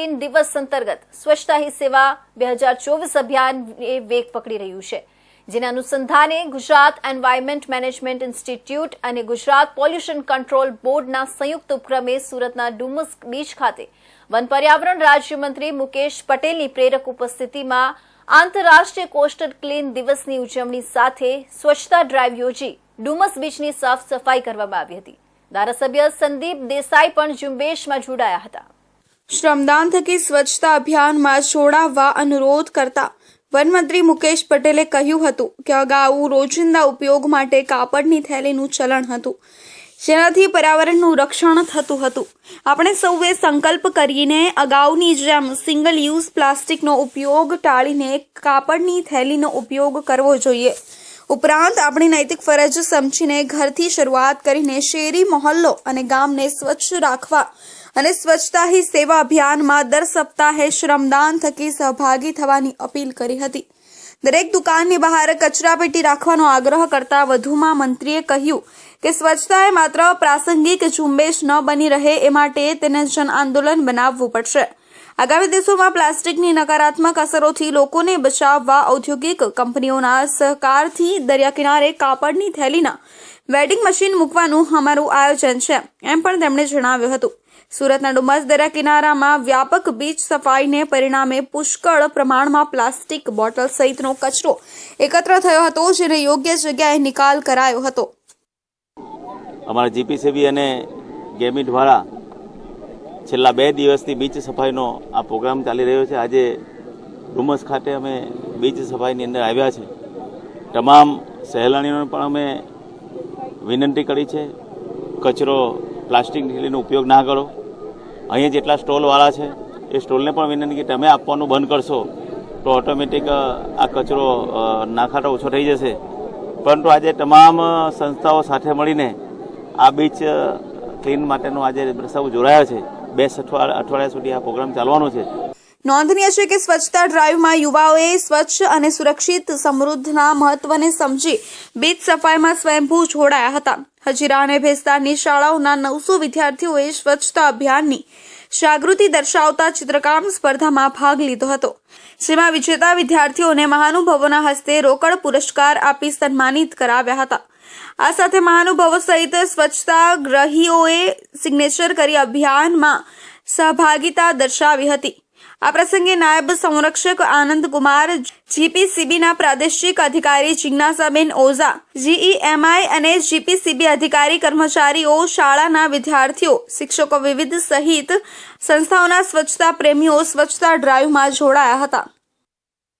Clean દિવસ અંતર્ગત સ્વચ્છતા હી સેવા બે હજાર ચોવીસ અભિયાન એ વેગ પકડી રહ્યું છે. જેના અનુસંધાને ગુજરાત એન્વાયરમેન્ટ મેનેજમેન્ટ ઇન્સ્ટિટ્યૂટ અને ગુજરાત પોલ્યુશન કંટ્રોલ બોર્ડના સંયુક્ત ઉપક્રમે સુરતના ડુમસ બીચ ખાતે વન પર્યાવરણ રાજ્યમંત્રી મુકેશ પટેલની પ્રેરક ઉપસ્થિતિમાં આંતરરાષ્ટ્રીય કોસ્ટલ ક્લીન દિવસની ઉજવણી સાથે સ્વચ્છતા ડ્રાઈવ યોજી ડુમસ બીચની સાફ સફાઈ કરવામાં આવી હતી. ધારાસભ્ય સંદીપ દેસાઈ પણ ઝુંબેશમાં જોડાયા હતા. શ્રમદાન થકી સ્વચ્છતા અભિયાનમાં જોડાવવા અનુરોધ કરતા વનમંત્રી મુકેશ પટેલે કહ્યું હતું કે અગાઉ રોજિંદા ઉપયોગ માટે કાપડની થેલીનું ચલણ હતું. જેનાથી પર્યાવરણનું રક્ષણ થતું હતું. આપણે સૌએ સંકલ્પ કરીને અગાઉની જેમ સિંગલ યુઝ પ્લાસ્ટિકનો ઉપયોગ ટાળીને કાપડની થેલીનો ઉપયોગ કરવો જોઈએ. ઉપરાંત આપણી નૈતિક ફરજ સમજીને ઘરથી શરૂઆત કરીને શેરી, મોહલ્લો અને ગામને સ્વચ્છ રાખવા અને સ્વચ્છતા હી સેવા અભિયાનમાં દર સપ્તાહે શ્રમદાન થકી સહભાગી થવાની અપીલ કરી હતી. દરેક દુકાનની બહાર કચરાપેટી રાખવાનો આગ્રહ કરતા વધુમાં મંત્રીએ કહ્યું કે સ્વચ્છતા એ માત્ર પ્રાસંગિક ઝુંબેશ ન બની રહે, એ માટે તેને જન આંદોલન બનાવવું પડશે. આગામી દિવસોમાં પ્લાસ્ટિકની નકારાત્મક અસરોથી લોકોને બચાવવા ઔદ્યોગિક કંપનીઓના સહકારથી દરિયા કિનારે કાપડની થેલીના વેડિંગ મશીન મૂકવાનું અમારું આયોજન છે, એમ પણ તેમણે જણાવ્યું હતું. સુરતના ડુમસ દરિયા કિનારામાં વ્યાપક બીચ સફાઈને પરિણામે પુષ્કળ પ્રમાણમાં પ્લાસ્ટિક બોટલ સહિતનો કચરો એકત્ર થયો હતો, જેને યોગ્ય જગ્યાએ નિકાલ કરાયો હતો. અમારા જીપીસીબી અને ગેમી દ્વારા છેલ્લા બે દિવસથી બીચ સફાઈનો આ પ્રોગ્રામ ચાલી રહ્યો છે. આજે ડુમસ ખાતે અમે બીચ સફાઈની અંદર આવ્યા છે. તમામ સહેલાણીઓને પણ અમે વિનંતી કરી છે, કચરો પ્લાસ્ટિક થેલીનો ઉપયોગ ના કરો. અહીંયા જેટલા સ્ટોલવાળા છે, એ સ્ટોલને પણ વિનંતી કે તમે આપવાનું બંધ કરશો તો ઓટોમેટિક આ કચરો નાખાટો ઓછો થઈ જશે. પરંતુ આજે તમામ સંસ્થાઓ સાથે મળીને આ બીચ ક્લીન માટેનો આજે સૌ જોડાયા છે. બે અઠવાડિયા સુધી આ પ્રોગ્રામ ચાલવાનો છે. નોંધનીય છે કે સ્વચ્છતા ડ્રાઈવમાં યુવાઓએ સ્વચ્છ અને સુરક્ષિત સમૃદ્ધના મહત્વને સમજી બીચ સફાઈમાં સ્વયંભૂ જોડાયા હતા. હજીરા અને ભેસ્તાનની શાળાઓના નવસો વિદ્યાર્થીઓએ સ્વચ્છતા અભિયાનની જાગૃતિ દર્શાવતા ચિત્રકામ સ્પર્ધામાં ભાગ લીધો હતો. જેમાં વિજેતા વિદ્યાર્થીઓને મહાનુભાવોના હસ્તે રોકડ પુરસ્કાર આપી સન્માનિત કરાવ્યા હતા. આ સાથે મહાનુભાવો સહિત સ્વચ્છતા ગ્રહીઓએ સિગ્નેચર કરી અભિયાનમાં સહભાગિતા દર્શાવી હતી. આ પ્રસંગે નાયબ સંરક્ષક આનંદ કુમાર, જીપીસીબીના પ્રાદેશિક અધિકારી જિજ્ઞાસાબેન ઓઝા, જીઈએમઆઈ અને જીપીસીબી અધિકારી કર્મચારીઓ, શાળાના વિદ્યાર્થીઓ, શિક્ષકો વિવિધ સહિત સંસ્થાઓના સ્વચ્છતા પ્રેમીઓ સ્વચ્છતા ડ્રાઈવમાં જોડાયા હતા.